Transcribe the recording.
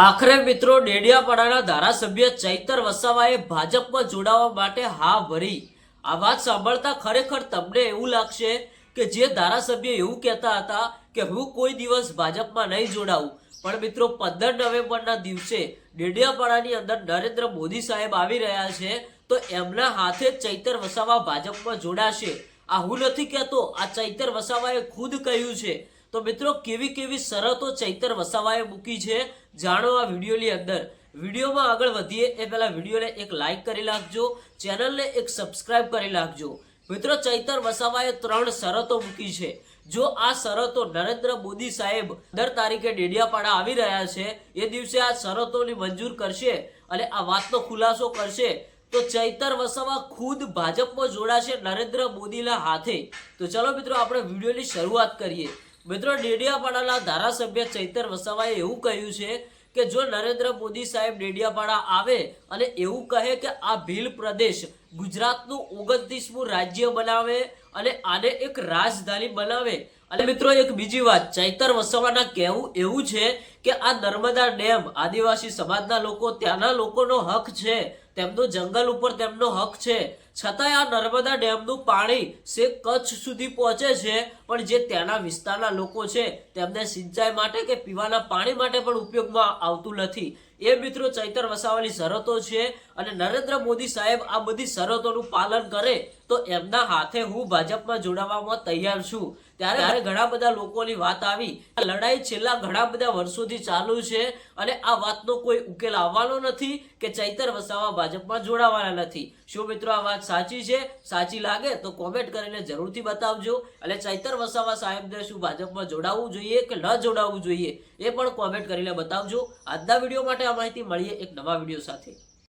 આખરે મિત્રો ડેડિયાપાડાના ધારાસભ્ય ચૈતર વસાવાએ ભાજપમાં જોડાવા માટે હા ભરી. આ વાત સાંભળતા ખરેખર તમને એવું લાગશે કે જે ધારાસભ્ય એવું કહેતા હતા કે હું કોઈ દિવસ ભાજપમાં નહીં જોડાવું. પણ મિત્રો પંદર નવેમ્બરના દિવસે ડેડિયાપાડાની અંદર નરેન્દ્ર મોદી સાહેબ આવી રહ્યા છે તો એમના હાથે ચૈતર વસાવા ભાજપમાં જોડાશે. આ હું નથી કહેતો, આ ચૈતર વસાવાએ ખુદ કહ્યું છે તો મિત્રો, કેવી કેવી શરતો ચૈતર વસાવાએ મૂકી છે જાણો આ વિડીયોની અંદર. વિડીયોમાં આગળ વધીએ એ પહેલાં વિડીયોને એક લાઈક કરી નાખજો, ચેનલને એક સબસ્ક્રાઇબ કરી નાખજો. મિત્રો, ચૈતર વસાવાએ ત્રણ શરતો મૂકી છે. જો આ શરતો નરેન્દ્ર મોદી સાહેબ દર તારીખે ડેડિયાપાડા આવી રહ્યા છે, એ દિવસે આ શરતોની મંજૂર કરશે અને આ વાતનો ખુલાસો કરશે, તો ચૈતર વસાવા ખુદ ભાજપમાં જોડાશે નરેન્દ્ર મોદીના હાથે. તો ચલો મિત્રો, આપણે વિડીયોની શરૂઆત કરીએ. મિત્રો, ડેડિયાપાડાના ધારાસભ્ય ચૈતર વસાવાએ એવું કહ્યું છે કે જો નરેન્દ્ર મોદી સાહેબ ડેડિયાપાડા આવે અને એવું કહે કે આ ભીલ પ્રદેશ ગુજરાતનું ઓગણત્રીસમું રાજ્ય બનાવે અને આને એક રાજધાની બનાવે. અને મિત્રો, એક બીજી વાત, ચૈતર વસાવાના કહેવું એવું છે કે આ નર્મદા ડેમ આદિવાસી સમાજના લોકો, ત્યાંના લોકોનો હક છે. તેમનો જંગલ ઉપર તેમનો હક છે. છતાંય આ નર્મદા ડેમનું પાણી સે કચ્છ સુધી પહોંચે છે, પણ જે ત્યાંના વિસ્તારના લોકો છે, તેમને સિંચાઈ માટે કે પીવાના પાણી માટે પણ ઉપયોગમાં આવતું નથી. એ મિત્રો ચૈતર વસાવાની શરતો છે અને નરેન્દ્ર મોદી સાહેબ આ બધી શરતોનું પાલન કરે તો એમના હાથે હું ભાજપમાં જોડાવામાં તૈયાર છું. ત્યારે ઘણા બધા લોકોની વાત આવી. લડાઈ છેલ્લા ઘણા બધા વર્ષોથી ચાલુ છે અને આ વાતનો કોઈ ઉકેલ આવવાનો નથી કે ચૈતર વસાવા ભાજપમાં જોડાવાના નથી. શું મિત્રો આ વાત સાચી છે? સાચી લાગે તો કોમેન્ટ કરીને જરૂરથી બતાવજો. એટલે ચૈતર વસાવા સાહેબને શું ભાજપમાં જોડાવવું જોઈએ કે ન જોડાવવું જોઈએ એ પણ કોમેન્ટ કરીને બતાવજો. આજના વીડિયો માટે આ માહિતી મળીએ એક નવા વીડિયો સાથે.